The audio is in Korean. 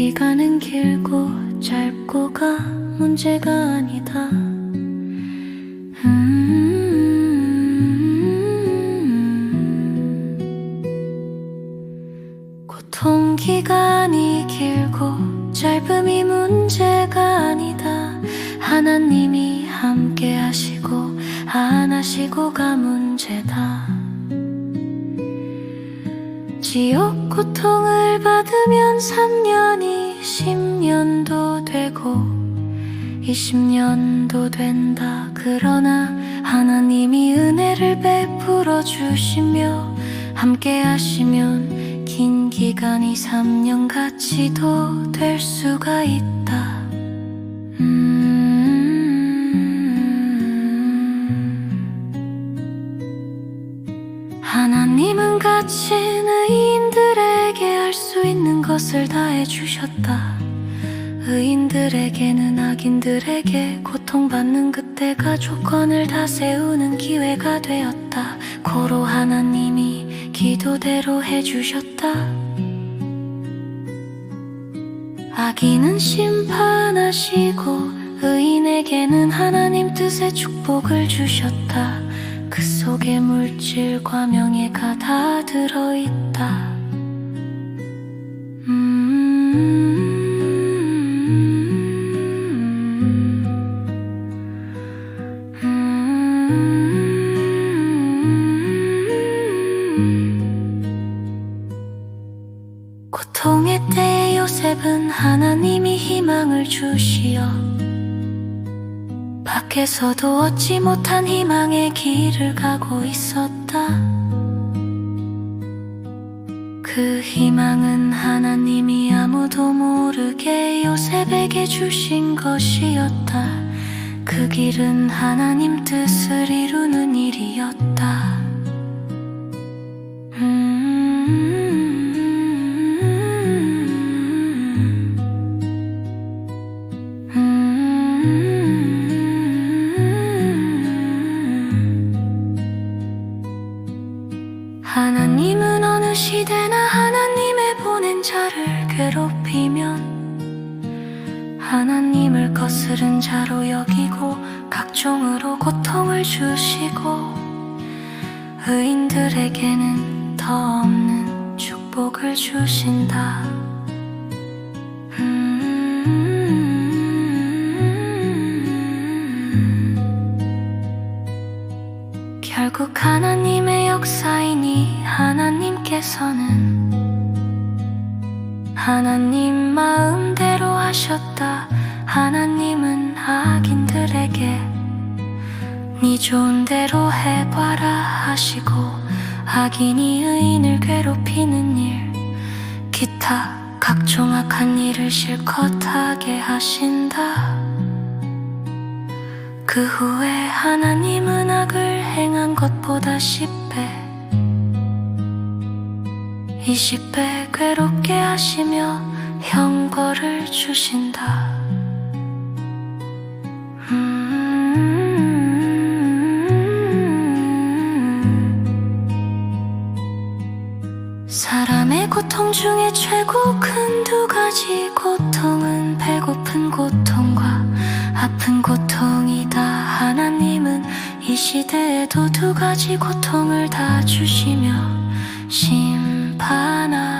기간은 길고 짧고가 문제가 아니다. 음, 고통 기간이 길고 짧음이 문제가 아니다. 하나님이 함께 하시고 안 하시고가 문제다 지옥 고통을 받으면 3년이 10년도 되고 20년도 된다 그러나 하나님이 은혜를 베풀어 주시며 함께 하시면 긴 기간이 3년 같이도 될 수가 있다 음. 하나님은 의인들에게 할 수 있는 것을 다 해주셨다. 의인들에게는 악인들에게 고통받는 그때가 조건을 다 세우는 기회가 되었다. 고로 하나님이 기도대로 해주셨다. 악인은 심판하시고 의인에게는 하나님 뜻의 축복을 주셨다. 그 속에 물질과 명예가 다 들어있다. 고통의 때에 요셉은 하나님이 희망을 주시어 밖에서도 얻지 못한 희망의 길을 가고 있었다. 그 희망은 하나님이 아무도 모르게 요셉에게 주신 것이었다. 그 길은 하나님 뜻을 이루는 일이었다. 자를 괴롭히면 하나님을 거스른 자로 여기고 각종으로 고통을 주시고 의인들에게는 더 없는 축복을 주신다. 음. 결국 하나님의 역사이니 하나님께서는 하나님 마음대로 하셨다. 하나님은 악인들에게 네 좋은 대로 해봐라 하시고 악인이 의인을 괴롭히는 일 기타 각종 악한 일을 실컷 하게 하신다. 그 후에 하나님은 악을 행한 것보다 10배 20배 괴롭게 하시며 형벌을 주신다. 음. 사람의 고통 중에 최고 큰 두 가지 고통은 배고픈 고통과 아픈 고통이다. 하나님은 이 시대에도 두 가지 고통을 다 주시며 심 판하